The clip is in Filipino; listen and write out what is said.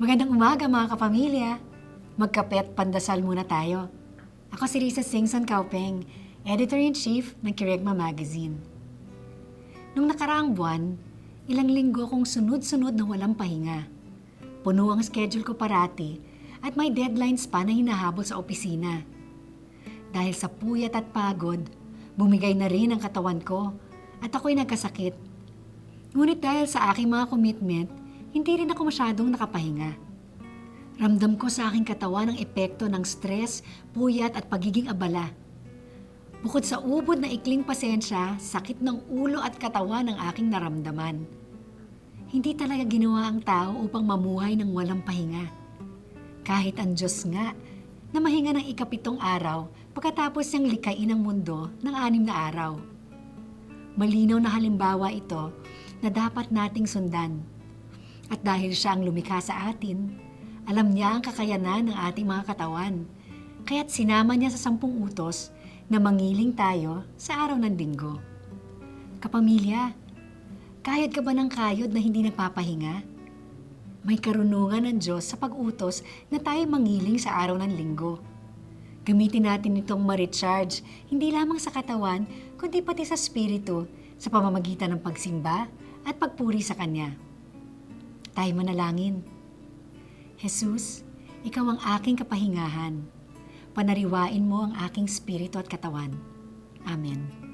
Magandang umaga mga kapamilya. Magkape pandasal muna tayo. Ako si Risa Singson Kaupeng, Editor-in-Chief ng Kiregma Magazine. Nung nakaraang buwan, ilang linggo kong sunod-sunod na walang pahinga. Puno ang schedule ko parati at may deadlines pa na hinahabol sa opisina. Dahil sa puyat at pagod, bumigay na rin ang katawan ko at ako'y nagkasakit. Ngunit dahil sa aking mga commitment, hindi rin ako masyadong nakapahinga. Ramdam ko sa aking katawan ang epekto ng stress, puyat at pagiging abala. Bukod sa ubod na ikling pasensya, sakit ng ulo at katawan ang aking naramdaman. Hindi talaga ginawa ang tao upang mamuhay ng walang pahinga. Kahit ang Diyos nga, na mahinga ng ikapitong araw pagkatapos niyang likain ang mundo ng anim na araw. Malinaw na halimbawa ito na dapat nating sundan. At dahil siya ang lumikha sa atin, alam niya ang kakayanan ng ating mga katawan. Kaya't sinama niya sa sampung utos na mangiling tayo sa araw ng linggo. Kapamilya, kayod ka ba ng kayod na hindi nagpapahinga? May karunungan ng Diyos sa pag-utos na tayo mangiling sa araw ng linggo. Gamitin natin itong ma-recharge, hindi lamang sa katawan, kundi pati sa spirito, sa pamamagitan ng pagsimba at pagpuri sa Kanya. Tayo manalangin. Jesus, Ikaw ang aking kapahingahan. Panariwain mo ang aking spirito at katawan. Amen.